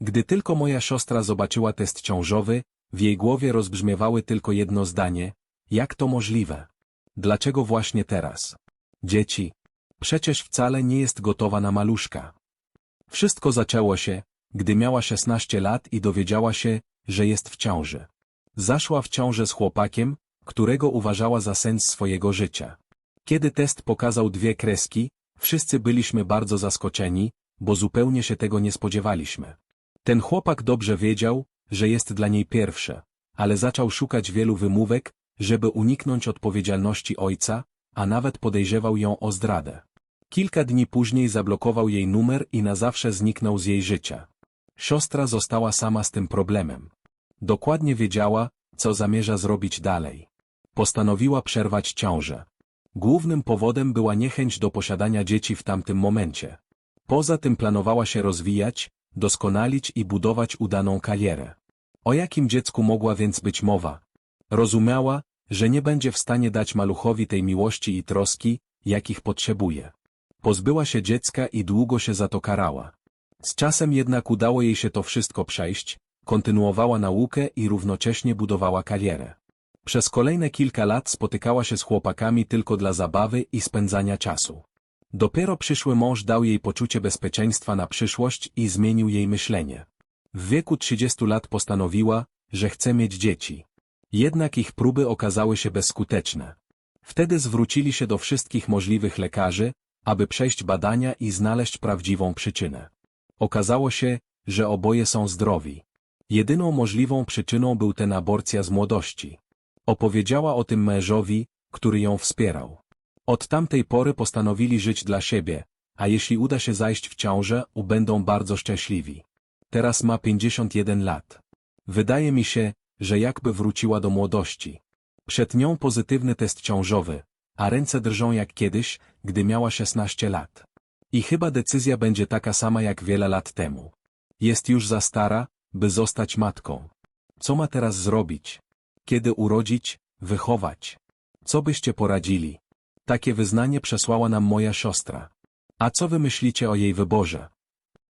Gdy tylko moja siostra zobaczyła test ciążowy, w jej głowie rozbrzmiewały tylko jedno zdanie, jak to możliwe? Dlaczego właśnie teraz? Dzieci. Przecież wcale nie jest gotowa na maluszka. Wszystko zaczęło się, gdy miała 16 lat i dowiedziała się, że jest w ciąży. Zaszła w ciążę z chłopakiem, którego uważała za sens swojego życia. Kiedy test pokazał dwie kreski, wszyscy byliśmy bardzo zaskoczeni, bo zupełnie się tego nie spodziewaliśmy. Ten chłopak dobrze wiedział, że jest dla niej pierwsze, ale zaczął szukać wielu wymówek, żeby uniknąć odpowiedzialności ojca, a nawet podejrzewał ją o zdradę. Kilka dni później zablokował jej numer i na zawsze zniknął z jej życia. Siostra została sama z tym problemem. Dokładnie wiedziała, co zamierza zrobić dalej. Postanowiła przerwać ciążę. Głównym powodem była niechęć do posiadania dzieci w tamtym momencie. Poza tym planowała się rozwijać, doskonalić i budować udaną karierę. O jakim dziecku mogła więc być mowa? Rozumiała, że nie będzie w stanie dać maluchowi tej miłości i troski, jakich potrzebuje. Pozbyła się dziecka i długo się za to karała. Z czasem jednak udało jej się to wszystko przejść, kontynuowała naukę i równocześnie budowała karierę. Przez kolejne kilka lat spotykała się z chłopakami tylko dla zabawy i spędzania czasu. Dopiero przyszły mąż dał jej poczucie bezpieczeństwa na przyszłość i zmienił jej myślenie. W wieku 30 lat postanowiła, że chce mieć dzieci. Jednak ich próby okazały się bezskuteczne. Wtedy zwrócili się do wszystkich możliwych lekarzy, aby przejść badania i znaleźć prawdziwą przyczynę. Okazało się, że oboje są zdrowi. Jedyną możliwą przyczyną był ten aborcja z młodości. Opowiedziała o tym mężowi, który ją wspierał. Od tamtej pory postanowili żyć dla siebie, a jeśli uda się zajść w ciążę, będą bardzo szczęśliwi. Teraz ma 51 lat. Wydaje mi się, że jakby wróciła do młodości. Przed nią pozytywny test ciążowy, a ręce drżą jak kiedyś, gdy miała 16 lat. I chyba decyzja będzie taka sama jak wiele lat temu. Jest już za stara, by zostać matką. Co ma teraz zrobić? Kiedy urodzić, wychować? Co byście poradzili? Takie wyznanie przesłała nam moja siostra. A co wy myślicie o jej wyborze?